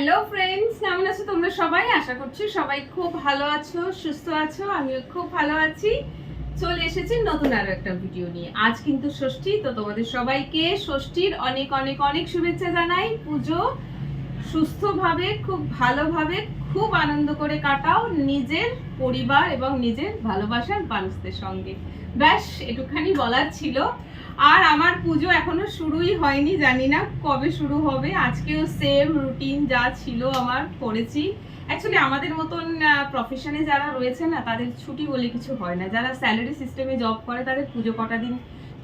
Hello friends কেমন আছো তোমরা সবাই? আশা করছি সবাই খুব ভালো আছো, সুস্থ আছো। আমিও খুব ভালো আছি। চলে এসেছি নতুন আরও একটা ভিডিও নিয়ে। আজ কিন্তু ষষ্ঠী, তো তোমাদের সবাইকে ষষ্ঠীর অনেক অনেক অনেক শুভেচ্ছা জানাই। পুজো সুস্থভাবে, খুব ভালোভাবে, খুব আনন্দ করে কাটাও নিজের পরিবার এবং নিজের ভালোবাসার মানুষদের সঙ্গে। ব্যাস, এটুখানি বলার ছিল। আর আমার পুজো এখনও শুরুই হয়নি, জানি না কবে শুরু হবে। আজকেও সেম রুটিন যা ছিল আমার, করেছি। অ্যাকচুয়ালি আমাদের মতন প্রফেশনে যারা রয়েছে না, তাদের ছুটি বলে কিছু হয় না। যারা স্যালারি সিস্টেমে জব করে, তাদের পুজো কটা দিন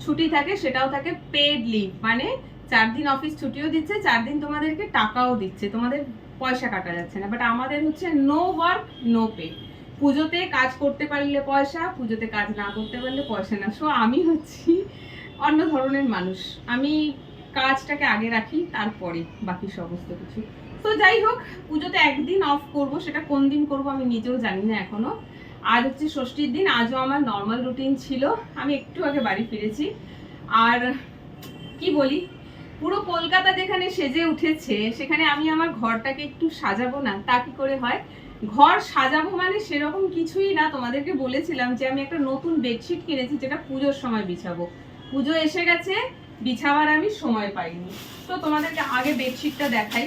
ছুটি থাকে, সেটাও থাকে পেড লিভ মানে চার দিন অফিস ছুটিও দিচ্ছে, চার দিন তোমাদেরকে টাকাও দিচ্ছে। তোমাদের পয়সা কাটা যাচ্ছে না। বাট আমাদের হচ্ছে নো ওয়ার্ক নো পে পুজোতে কাজ করতে পারলে পয়সা, পুজোতে কাজ না করতে পারলে পয়সা না। সো আমি হচ্ছি অন্য ধরনের মানুষ। আমি কাজটাকে আগে রাখি, তারপরে বাকি সমস্ত কিছু। তো যাই হোক, পুজোতে একদিন অফ করব, সেটা কোন দিন করব আমি নিজেও জানি না এখনও। আজ হচ্ছে ষষ্ঠীর দিন, আজও আমার নর্মাল রুটিন ছিল। আমি একটু আগে বাড়ি ফিরেছি। আর কি বলি, পুরো কলকাতা যেখানে সেজে উঠেছে, সেখানে আমি আমার ঘরটাকে একটু সাজাবো না, তা কি করে হয়? ঘর সাজাবো মানে সেরকম কিছুই না। তোমাদেরকে বলেছিলাম যে আমি একটা নতুন বেডশিট কিনেছি, যেটা পুজোর সময় বিছাবো। পুজো এসে গেছে বিছাবার আমি সময় পাইনি। তো তোমাদেরকে আগে বেডশিটটা দেখাই।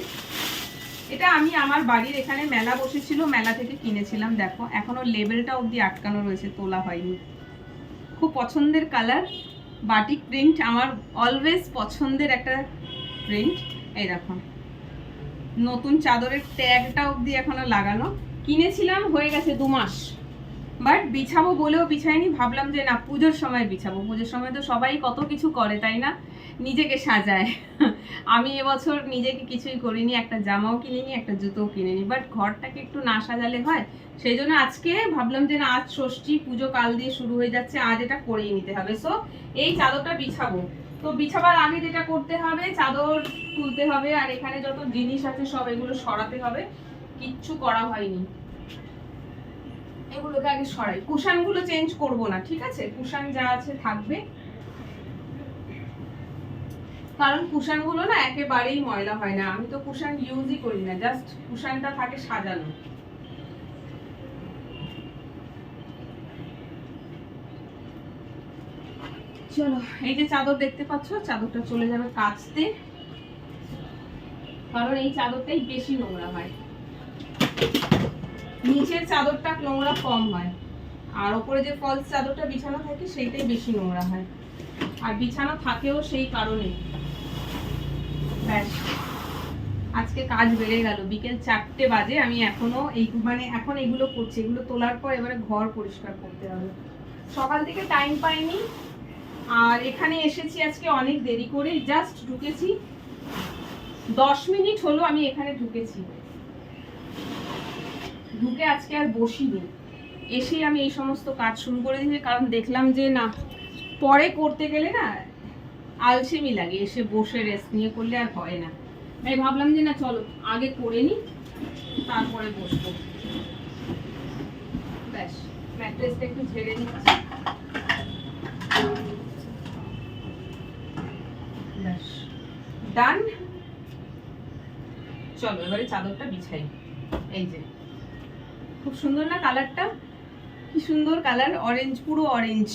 এটা আমি আমার বাড়ির এখানে মেলা বসেছিল, মেলা থেকে কিনেছিলাম, দেখো। এখনও লেবেলটা অবধি আটকানো রয়েছে, তোলা হয়নি। খুব পছন্দের কালার বাটিক প্রিন্ট আমার অলওয়েজ পছন্দের একটা প্রিন্ট এই দেখো, নতুন চাদরের ট্যাগটা অবধি এখনও লাগানো। কিনেছিলাম, হয়ে গেছে দু মাস। বাট বিছাবো বলেও বিছাইনি ভাবলাম যে না, পুজোর সময় বিছাবো। পুজোর সময় তো সবাই কত কিছু করে, তাই না? নিজেকে সাজায়। আমি এবছর নিজেকে কিছুই করিনি, একটা জামাও কিনিনি, একটা জুতোও কিনিনি। বাট ঘরটাকে একটু না সাজালে হয়, সেই জন্য আজকে ভাবলাম যে না, আজ ষষ্ঠী, পুজো কাল দিয়ে শুরু হয়ে যাচ্ছে, আজ এটা করেই নিতে হবে। সো এই চাদরটা বিছাবো। তো বিছাবার আগে যেটা করতে হবে, চাদর তুলতে হবে, আর এখানে যত জিনিস আছে সব এগুলো সরাতে হবে। কিচ্ছু করা হয়নি। এগুলোকে আগে সরাই। কুশানগুলো চেঞ্জ করব না, ঠিক আছে? কুশান যা আছে থাকবে। কারণ কুশানগুলো না একেবারেই ময়লা হয় না। আমি তো কুশান ইউজই করি না জাস্ট কুশানটা থাকে সাজানো। চলো, এই যে চাদর দেখতে পাচ্ছ, চাদরটা চলে যাবে কাচতে। কারণ এই চাদরটাই বেশি নোংরা হয়। নিচের চাদরটা নোংরা কম হয়। আর ওপরে যে ফলস চাদরটা বিছানো থাকে, সেইটাই বেশি নোংরা হয়। আর বিছানা থাকেও সেই কারণে ব্যাস। আজকে কাজ বেড়ে গেল। বিকেল চারটে বাজে। আমি এখনও এই মানে এখন এগুলো করছি। এগুলো তোলার পর এবারে ঘর পরিষ্কার করতে হবে। সকাল থেকে টাইম পাইনি। আর এখানে এসেছি আজকে অনেক দেরি করে জাস্ট ঢুকেছি। দশ মিনিট হলো আমি এখানে ঢুকেছি। ঢুকে আজকে আর বসিনি। এসেই আমি এই সমস্ত কাজ শুরু করে দিয়েছি, কারণ দেখলাম যে না, পরে করতে গেলে না আলসেমি লাগে, এসে বসে রেস্ট নিয়ে করলে আর হয় না। তাই ভাবলাম যে না, চলো, আগে করে নি তারপরে বসবো। ব্যাস ম্যাট্রেসটা একটু ঝেড়ে নিচ্ছি ডান চলো, এবারে চাদরটা বিছাই। এই যে। খুব সুন্দর না কালারটা? কি সুন্দর কালার? অরেঞ্জ পুরো অরেঞ্জ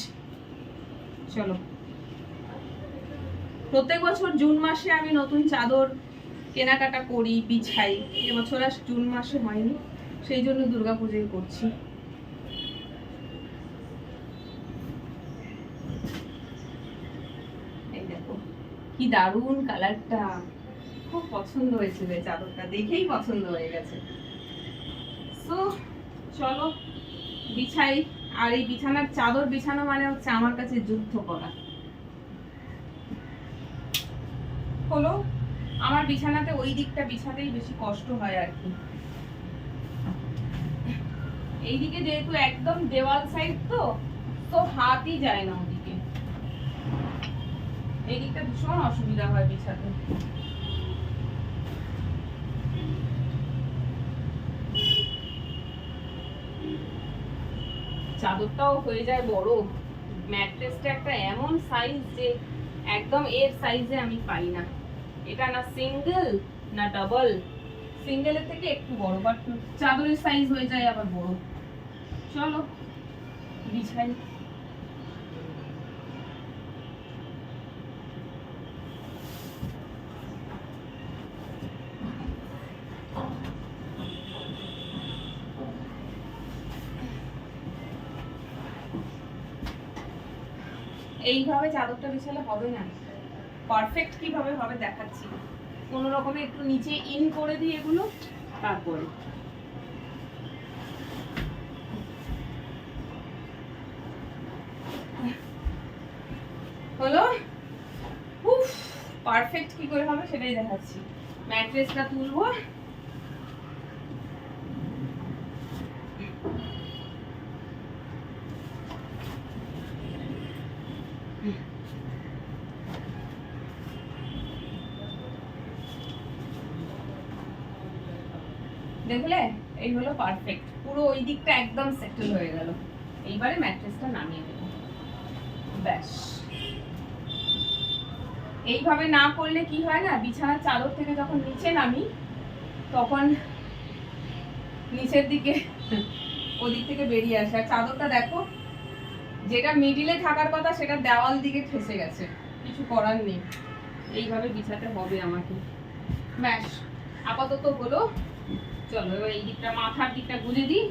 চলো। প্রত্যেক বছর জুন মাসে আমি নতুন চাদর কেনাকাটা করি, বিছাই। এবছর আর জুন মাসে হয়নি, সেই জন্য দুর্গা পুজোই করছি। এই কি দারুণ কালারটা। খুব পছন্দ হয়েছে চাদরটা, দেখেই পছন্দ হয়ে গেছে। তো চলো, বিছাই, আর এই বিছানার চাদর বিছানো মানে হচ্ছে আমার কাছে যুদ্ধ করা। হলো, আমার বিছানাতে ওই দিকটা বিছাতেই বেশি কষ্ট হয় আর কি। এইদিকে যেহেতু একদম দেওয়াল সাইড তো তো হাতই যায় না ওদিকে। এই দিকটা ভীষণ অসুবিধা হয় বিছাতে। চাদরটাও হয়ে যায় বড়। ম্যাট্রেসটা একটা এমন সাইজ যে একদম এর সাইজে আমি পাই না। এটা না সিঙ্গেল না ডাবল সিঙ্গেলের থেকে একটু বড় বাট চাদরের সাইজ হয়ে যায় আবার বড়। চলো, বিছাই। এইভাবে চাদরটা বিছালে হবে না। পারফেক্ট কীভাবে হবে দেখাচ্ছি। কোনো রকমে একটু নিচে ইন করে দিই এগুলো, তারপরে। হলো? উফ পারফেক্ট কি করে হবে সেটাই দেখাচ্ছি। ম্যাট্রেসটা তুলবো। দেখলে এই হলো পারফেক্ট পুরো ওই দিকটা একদম সেটেল হয়ে গেল। এইবারে ম্যাট্রেসটা নামিয়ে দেবো। ব্যাস। এইভাবে না করলে কি হয় না, বিছানার চাদর থেকে যখন নিচে নামি, তখন নিচের দিকে, ওদিক থেকে বেরিয়ে আসে। আর চাদরটা দেখো, যেটা মিডিলে থাকার কথা সেটা দেওয়াল দিকে ঠেসে গেছে। কিছু করার নেই। এইভাবে বিছাতে হবে আমাকে। ব্যাস। আপাতত হলো চলো এবার এই দিকটা মাথার দিকটা গুঁজে দিই।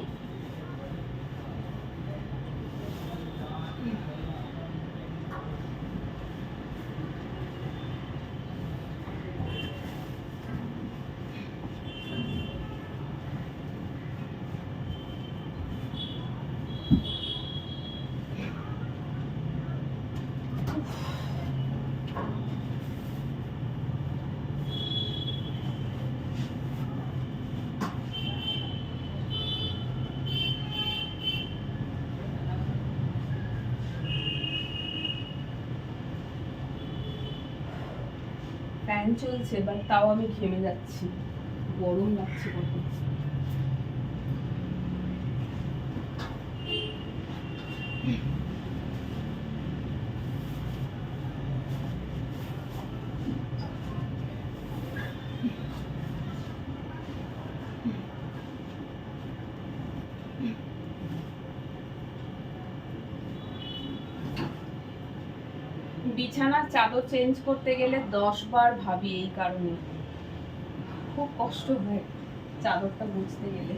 ফ্যান চলছে বাট তাও আমি ঘেমে যাচ্ছি। গরম লাগছে কত বিছানার চাদর চেঞ্জ করতে গেলে দশ বার ভাবি এই কারণে। খুব কষ্ট হয় চাদরটা বুঝতে গেলে।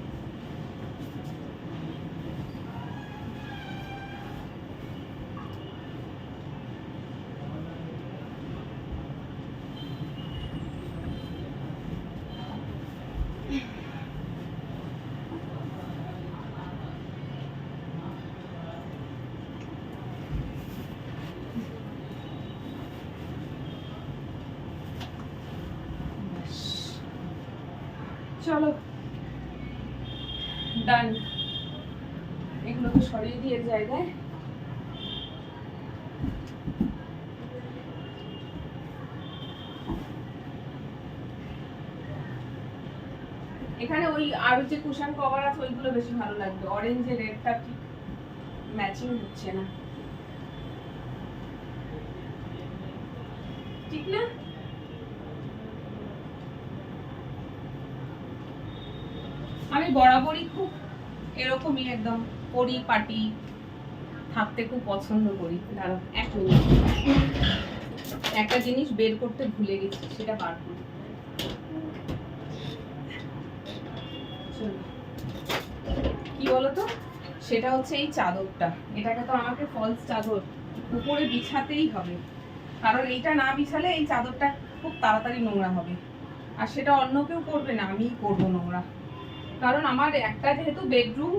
চলো। ডান এগুলোকে সরিয়ে দিয়ে এর জায়গায়। এখানে ওই আর যে কুশন কভার আছে, ওইগুলো বেশি ভালো লাগবে। অরেঞ্জের রেডটা ঠিক ম্যাচিং হচ্ছে না। ঠিক না? আমি বরাবরই খুব এরকমই একদম পরি পাটি থাকতে খুব পছন্দ করি। দাঁড়াও, এক মিনিট। একটা জিনিস বের করতে ভুলে গেছি, সেটা বার করি। কি বলতো? সেটা হচ্ছে এই চাদরটা। এটাকে তো আমাকে ফলস চাদর উপরে বিছাতেই হবে। কারণ এইটা না বিছালে এই চাদরটা খুব তাড়াতাড়ি নোংরা হবে। আর সেটা অন্য কেউ করবে না, আমিই করব নোংরা। কারণ আমার একটা যেহেতু বেডরুম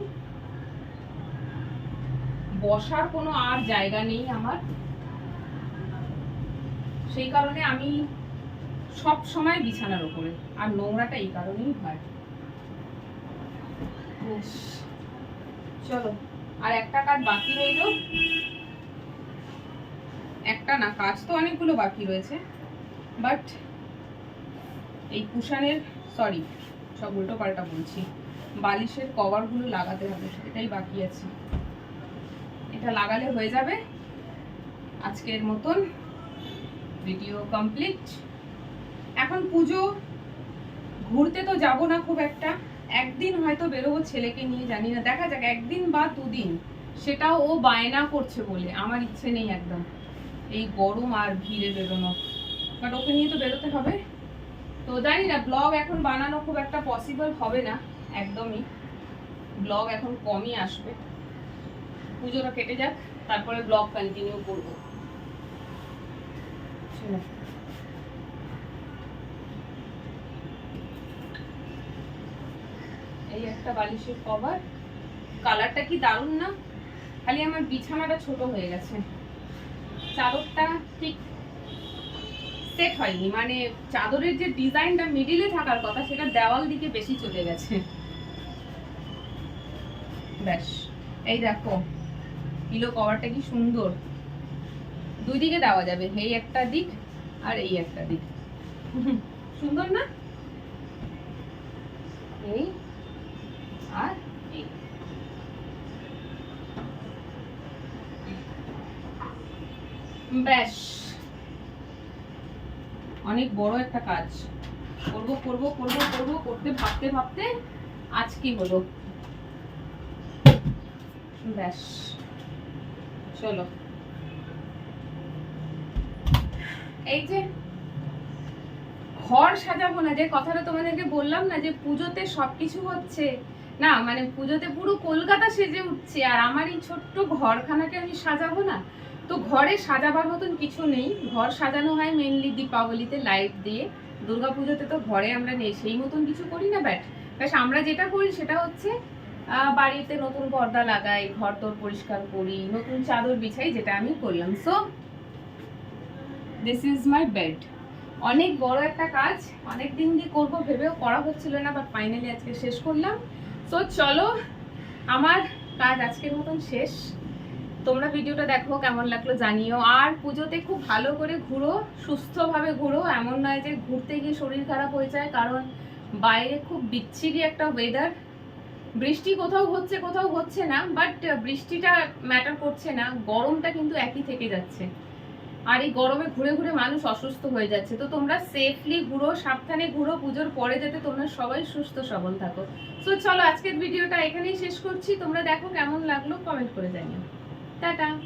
বসার কোনো আর জায়গা নেই আমার। সেই কারণে আমি সব সময় বিছানার উপরে আর নোংরাটা এই কারণেই হয়। চলো আর একটা কাজ বাকি রইল। একটা না কাজ তো অনেকগুলো বাকি রয়েছে। বাট এই কুশানের সরি সব উল্টো পাল্টা বলছি। বালিশের কভারগুলো লাগাতে হবে এটাই বাকি আছে। এটা লাগালে হয়ে যাবে। আজকের মতন ভিডিও কমপ্লিট এখন পুজো, ঘুরতে তো যাব না খুব একটা। একদিন হয়তো বেরোবো ছেলেকে নিয়ে, জানি না। দেখা যাক, একদিন বা দুদিন। সেটাও ও বায়না করছে বলে, আমার ইচ্ছে নেই একদম। এই গরম আর ভিড়ে বেরোনো বাট ওকে নিয়ে তো বেরোতে হবে। জানি না ব্লগ এখন বানানো খুব একটা পসিবল হবে না, একদমই। ব্লগ এখন কমই আসবে। পুজোটা কেটে যাক, তারপরে ব্লগ কন্টিনিউ করব। এই একটা বালিশের কভার কালারটা কি দারুণ না? খালি আমার বিছানাটা ছোট হয়ে গেছে। চাদরটা ঠিক সেট হয়নি। মানে চাদরের যে ডিজাইনটা মিডিলে থাকার কথা, সেটা দেওয়াল দিকে বেশি চলে গেছে। ব্যাস, এই দেখো পিলো কভারটা কি সুন্দর। দুই দিকে দেওয়া যাবে, এই একটা দিক আর এই একটা দিক। সুন্দর না? এই আর এই। ব্যাস অনেক বড় একটা কাজ। করব করব করব করব, করতে, ভাবতে ভাবতে আজ কি হলো? ব্যাস। চলো। এই যে ঘর সাজাবো না, যে কথাটা তোমাদেরকে বললাম না, যে পুজোতে সবকিছু হচ্ছে। না মানে পুজোতে পুরো কলকাতা সেজে উঠছে, আর আমার এই ছোট্ট ঘরখানাকে আমি সাজাবো না? তো ঘরে সাজাবার মতন কিছু নেই। ঘর সাজানো হয় মেনলি দীপাবলিতে লাইট দিয়ে। দুর্গা পুজোতে তো ঘরে আমরা নেই, সেই মতন কিছু করি না ব্যাট ব্যাস, আমরা যেটা করি সেটা হচ্ছে বাড়িতে নতুন পর্দা লাগাই ঘর তোর পরিষ্কার করি, নতুন চাদর বিছাই, যেটা আমি করলাম। So this is my bed অনেক বড় একটা কাজ, অনেক দিন দিয়ে করব, ভেবেও করা হচ্ছিল না বাট ফাইনালি আজকে শেষ করলাম। সো চলো, আমার কাজ আজকের মতন শেষ। তোমরা ভিডিওটা দেখো, কেমন লাগল জানিও। আর পুজোতে খুব ভালো করে ঘুরো, সুস্থভাবে ঘুরো। এমন নয় যে ঘুরতে গিয়ে শরীর খারাপ হয়ে যায়, কারণ বাইরে খুব বিচ্ছিরি একটা ওয়েদার বৃষ্টি কোথাও হচ্ছে কোথাও হচ্ছে না বাট বৃষ্টিটা ম্যাটার করছে না। গরমটা কিন্তু একই থেকে যাচ্ছে। আর এই গরমে ঘুরে ঘুরে মানুষ অসুস্থ হয়ে যাচ্ছে। তো তোমরা সেফলি ঘুরো, সাবধানে ঘুরো। পুজোর পরে যাতে তোমরা সবাই সুস্থ, সবল থাকো। তো চলো আজকের ভিডিওটা এখানেই শেষ করছি। তোমরা দেখো কেমন লাগল কমেন্ট করে জানিও। 大大